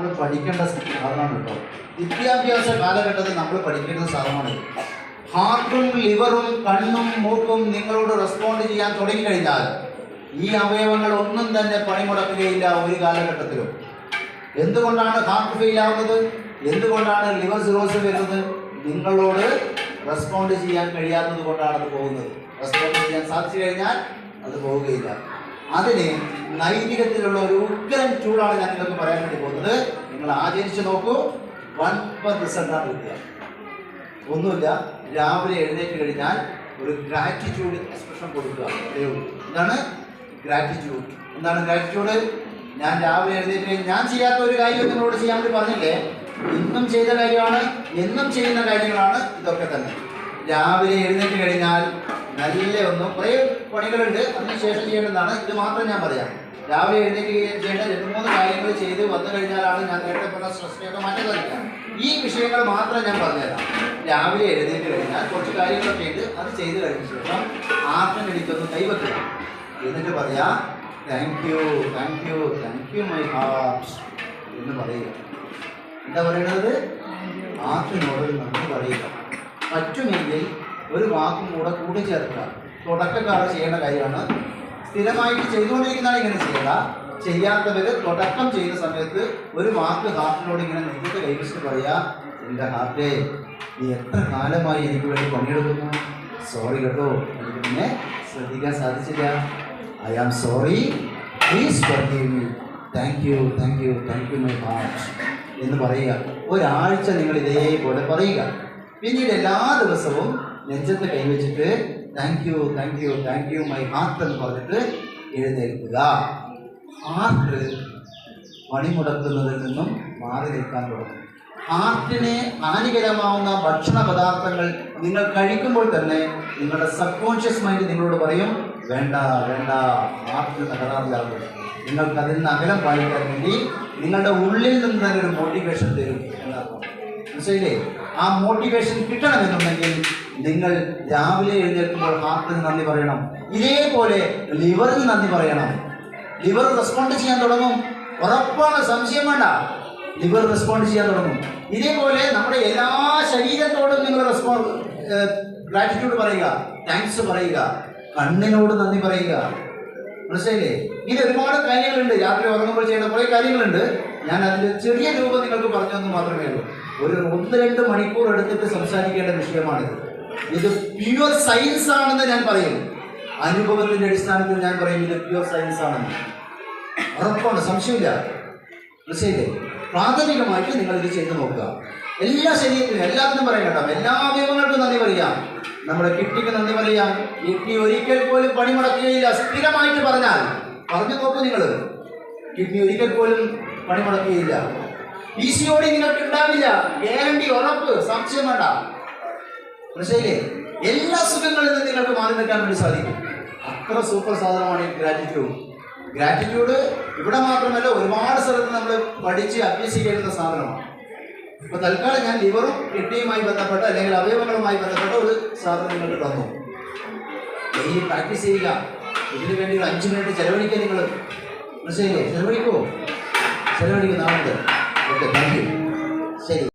നമ്മൾ പഠിക്കേണ്ട സാധനമാണ് കേട്ടോ. വിദ്യാഭ്യാസ കാലഘട്ടത്തിൽ നമ്മൾ പഠിക്കേണ്ട സാധനമാണ്. ഹാർട്ടും ലിവറും കണ്ണും മൂക്കും നിങ്ങളോട് റെസ്പോണ്ട് ചെയ്യാൻ തുടങ്ങിക്കഴിഞ്ഞാൽ ഈ അവയവങ്ങൾ ഒന്നും തന്നെ പണിമുടക്കുകയില്ല ഒരു കാലഘട്ടത്തിലും. എന്തുകൊണ്ടാണ് ഹാർട്ട് ഫെയിൽ ആവുന്നത്? എന്തുകൊണ്ടാണ് ലിവർ സിറോസ് വരുന്നത്? നിങ്ങളോട് റെസ്പോണ്ട് ചെയ്യാൻ കഴിയാത്തത് കൊണ്ടാണ് അത് പോകുന്നത്. റെസ്പോണ്ട് ചെയ്യാൻ സാധിച്ചു കഴിഞ്ഞാൽ അത് പോവുകയില്ല. അതിന് നൈതികത്തിലുള്ള ഒരു ഉഗ്രൻ ടൂളാണ് ഞാൻ നിങ്ങൾക്ക് പറയാൻ വേണ്ടി പോകുന്നത്. നിങ്ങൾ ആചരിച്ചു നോക്കൂ. വൺ പെർ റിസൾട്ടാണ് കിട്ടുക ഒന്നുമില്ല രാവിലെ എഴുന്നേറ്റ് കഴിഞ്ഞാൽ ഒരു ഗ്രാറ്റിറ്റ്യൂഡ് എക്സ്പ്രഷൻ കൊടുക്കുക. എന്താണ്? ഗ്രാറ്റിറ്റ്യൂഡ് എന്താണ് ഗ്രാറ്റിറ്റ്യൂഡ് ഞാൻ രാവിലെ എഴുന്നേറ്റ് ഞാൻ ചെയ്യാത്ത ഒരു കാര്യം നിങ്ങളോട് ചെയ്യാൻ വേണ്ടി പറഞ്ഞില്ലേ? ഇന്നും ചെയ്ത കാര്യമാണ് എന്നും ചെയ്യുന്ന കാര്യങ്ങളാണ് ഇതൊക്കെ തന്നെ. രാവിലെ എഴുന്നേറ്റ് കഴിഞ്ഞാൽ നല്ല ഒന്നും കുറേ പണികളുണ്ട്. അതിനുശേഷം ചെയ്യേണ്ടതാണ്. ഇത് മാത്രം ഞാൻ പറയാം. രാവിലെ എഴുന്നേറ്റ് ചെയ്യേണ്ട രണ്ട് മൂന്ന് കാര്യങ്ങൾ ചെയ്ത് വന്നു കഴിഞ്ഞാലാണ് ഞാൻ നേരത്തെ പറഞ്ഞ സ്ട്രെസ്സിനെയൊക്കെ മാറ്റം ഈ വിഷയങ്ങൾ മാത്രം ഞാൻ പറഞ്ഞുതരാം. രാവിലെ എഴുന്നേറ്റ് കഴിഞ്ഞാൽ കുറച്ച് കാര്യങ്ങളൊക്കെ ഉണ്ട് അത് ചെയ്ത് കഴിഞ്ഞ ശേഷം ആർട്ടിനടിക്കൊന്ന് കൈവക്കുക എന്നിട്ട് പറയാ thank you thank you thank you my heart എന്ന് പറയുക. എന്താ പറയുന്നത്? ആർട്ടിനോട് നമ്മൾ പറയുക. പറ്റുമെങ്കിൽ ഒരു വാക്കും കൂടെ കൂടി ചേർക്കുക. തുടക്കക്കാർ ചെയ്യേണ്ട കാര്യമാണ്. സ്ഥിരമായിട്ട് ചെയ്തുകൊണ്ടിരിക്കുന്നതാണ് ഇങ്ങനെ ചെയ്യുക ചെയ്യാത്തവർ തുടക്കം ചെയ്യുന്ന സമയത്ത് ഒരു വാക്ക് ഹാർട്ടിനോട് ഇങ്ങനെ നിങ്ങൾക്ക് കൈവശിച്ച് പറയാ എന്റെ ഹാർട്ടേ നീ എത്ര കാലമായി എനിക്ക് വേണ്ടി പണിയെടുക്കുന്നു? സോറി കേട്ടോ. എനിക്ക് പിന്നെ ശ്രദ്ധിക്കാൻ സാധിച്ചില്ല. I am sorry please me. Thank you thank you thank you my heart എന്ന് പറയുക. ഒരാഴ്ച നിങ്ങൾ ഇതേപോലെ പറയുക. പിന്നീട് എല്ലാ ദിവസവും നെഞ്ചത്ത് കൈവച്ചിട്ട് thank you thank you thank you my heart എന്ന് പറഞ്ഞിട്ട് എഴുന്നേൽക്കുക. ഹാർട്ട് പണിമുടക്കുന്നതിൽ നിന്നും മാറി നിൽക്കാൻ തുടങ്ങും. ഹാർട്ടിനെ ഹാനികരമാവുന്ന ഭക്ഷണ പദാർത്ഥങ്ങൾ നിങ്ങൾ കഴിക്കുമ്പോൾ തന്നെ നിങ്ങളുടെ സബ് കോൺഷ്യസ് മൈൻഡ് നിങ്ങളോട് പറയും വേണ്ട വേണ്ട ഹാർട്ടിന് തകരാറിലാകും നിങ്ങൾക്ക് അതിൽ നിന്ന് അകലം പാലിക്കാൻ വേണ്ടി നിങ്ങളുടെ ഉള്ളിൽ നിന്ന് തന്നെ ഒരു മോട്ടിവേഷൻ തരും എന്നർത്ഥം. മനസ്സിലായില്ലേ? ആ മോട്ടിവേഷൻ കിട്ടണമെന്നുണ്ടെങ്കിൽ നിങ്ങൾ രാവിലെ എഴുന്നേൽക്കുമ്പോൾ ഹാർട്ടിന് നന്ദി പറയണം. ഇതേപോലെ ലിവറിന് നന്ദി പറയണം. ലിവർ റെസ്പോണ്ട് ചെയ്യാൻ തുടങ്ങും. ഉറപ്പാണ് സംശയം വേണ്ട. ലിവർ റെസ്പോണ്ട് ചെയ്യാൻ തുടങ്ങും. ഇതേപോലെ നമ്മുടെ എല്ലാ ശരീരത്തോടും നിങ്ങൾ റെസ്പോണ്ട് ഗ്രാറ്റിറ്റ്യൂഡ് പറയുക. താങ്ക്സ് പറയുക. കണ്ണിനോട് നന്ദി പറയുക. മനസ്സിലായില്ലേ? ഇത് ഒരുപാട് കാര്യങ്ങളുണ്ട്. രാത്രി ഉറങ്ങുമ്പോൾ ചെയ്യേണ്ട കുറേ കാര്യങ്ങളുണ്ട്. ഞാൻ അതിന്റെ ചെറിയ രൂപം നിങ്ങൾക്ക് പറഞ്ഞു തന്നു മാത്രമേ ഉള്ളൂ. ഒരു ഒന്ന് രണ്ട് മണിക്കൂർ എടുത്തിട്ട് സംസാരിക്കേണ്ട വിഷയമാണിത്. ഇത് പ്യുവർ സയൻസ് ആണെന്ന് ഞാൻ പറയും. അനുഭവത്തിന്റെ അടിസ്ഥാനത്തിൽ ഞാൻ പറയും ഇത് പ്യുവർ സയൻസ് ആണെന്ന്. ഉറപ്പാണ്. സംശയമില്ല. മനസ്സിലായില്ലേ? പ്രാഥമികമായിട്ട് നിങ്ങൾ ഇത് ചെയ്തു നോക്കുക. എല്ലാ ശരീരത്തിനും എല്ലാത്തിനും പറയാം എല്ലാ അവയവങ്ങൾക്കും നന്ദി പറയാം. നമ്മുടെ കിട്ടിക്ക് നന്ദി പറയാം. കിഡ്നി ഒരിക്കൽ പോലും പണിമുടക്കുകയില്ല സ്ഥിരമായിട്ട് പറഞ്ഞാൽ പറഞ്ഞു നോക്കൂ നിങ്ങൾ കിഡ്നി ഒരിക്കൽ പോലും പണിമുടക്കുകയില്ല പി സി നിങ്ങൾക്ക് ഉണ്ടാവില്ല. ഗ്യാരണ്ടി ഉറപ്പ് സംശയം വേണ്ട. മനസ്സിലായില്ലേ? എല്ലാ സുഖങ്ങളിൽ നിന്ന് നിങ്ങൾക്ക് മാറി നിൽക്കാൻ വേണ്ടി സാധിക്കും. അത്ര സൂപ്പർ സാധനമാണ് ഈ ഗ്രാറ്റിറ്റ്യൂഡ് ഗ്രാറ്റിറ്റ്യൂഡ് ഇവിടെ മാത്രമല്ല ഒരുപാട് സ്ഥലത്ത് നമ്മൾ പഠിച്ച് അഭ്യസിക്കേണ്ട സാധനമാണ്. ഇപ്പൊ തൽക്കാലം ഞാൻ ലിവറും കിഡ്നിയുമായി ബന്ധപ്പെട്ട അല്ലെങ്കിൽ അവയവങ്ങളുമായി ബന്ധപ്പെട്ട ഒരു സാധനം നിങ്ങൾക്ക് തന്നു. ഡെയിലി പ്രാക്ടീസ് ചെയ്യുക. ഇതിനു വേണ്ടി ഒരു അഞ്ച് മിനിറ്റ് ചെലവഴിക്കുക നിങ്ങൾ മനസ്സിലായില്ലേ? ചെലവഴിക്കുമോ ചെലവഴിക്കുന്ന ആളുണ്ട് ഓക്കെ താങ്ക് യു ശരി.